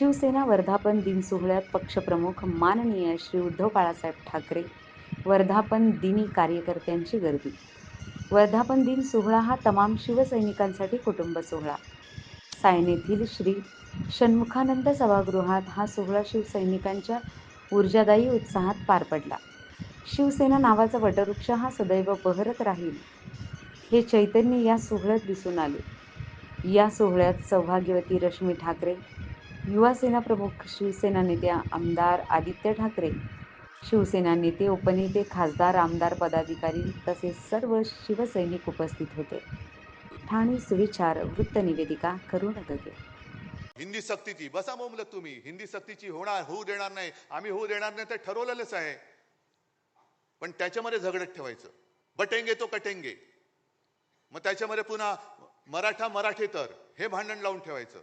शिवसेना वर्धापन दिन सोहळ्यात पक्षप्रमुख माननीय श्री उद्धव बाळासाहेब ठाकरे वर्धापन दिनी कार्यकर्त्यांची गर्दी. वर्धापन दिन सोहळा हा तमाम शिवसैनिकांसाठी कुटुंब सोहळा. सायनेतील श्री षण्मुखानंद सभागृहात हा सोहळा शिवसैनिकांच्या ऊर्जादायी उत्साहात पार पडला. शिवसेना नावाचा वटवृक्ष हा सदैव बहरत राहील हे चैतन्य या सोहळ्यात दिसून आले. या सोहळ्यात सौभाग्यवती रश्मी ठाकरे युवासेना प्रमुख शिवसेना नेत्या आमदार आदित्य ठाकरे शिवसेना नेते उपनेते खासदार आमदार पदाधिकारी तसेच सर्व शिवसैनिक उपस्थित होते. ठाणे सुविचार वृत्तनिवेदिका करुण गगे हिंदी सक्तीची बसा बोंबलत तुम्ही. हिंदी सक्तीची होणार होऊ देणार नाही. आम्ही होऊ देणार नाही ते ठरवलेलंच आहे. पण त्याच्यामध्ये झगडत ठेवायचं. बटेंगे तो कटेंगे. मग त्याच्यामध्ये पुन्हा मराठा मराठेतर हे भांडण लावून ठेवायचं.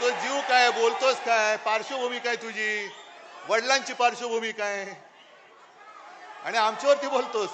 तो जीव काय बोलतोस काय? पार्श्वभूमी काय तुझी? वडिलांची पार्श्वभूमी काय? आणि आमच्यावरती बोलतोस.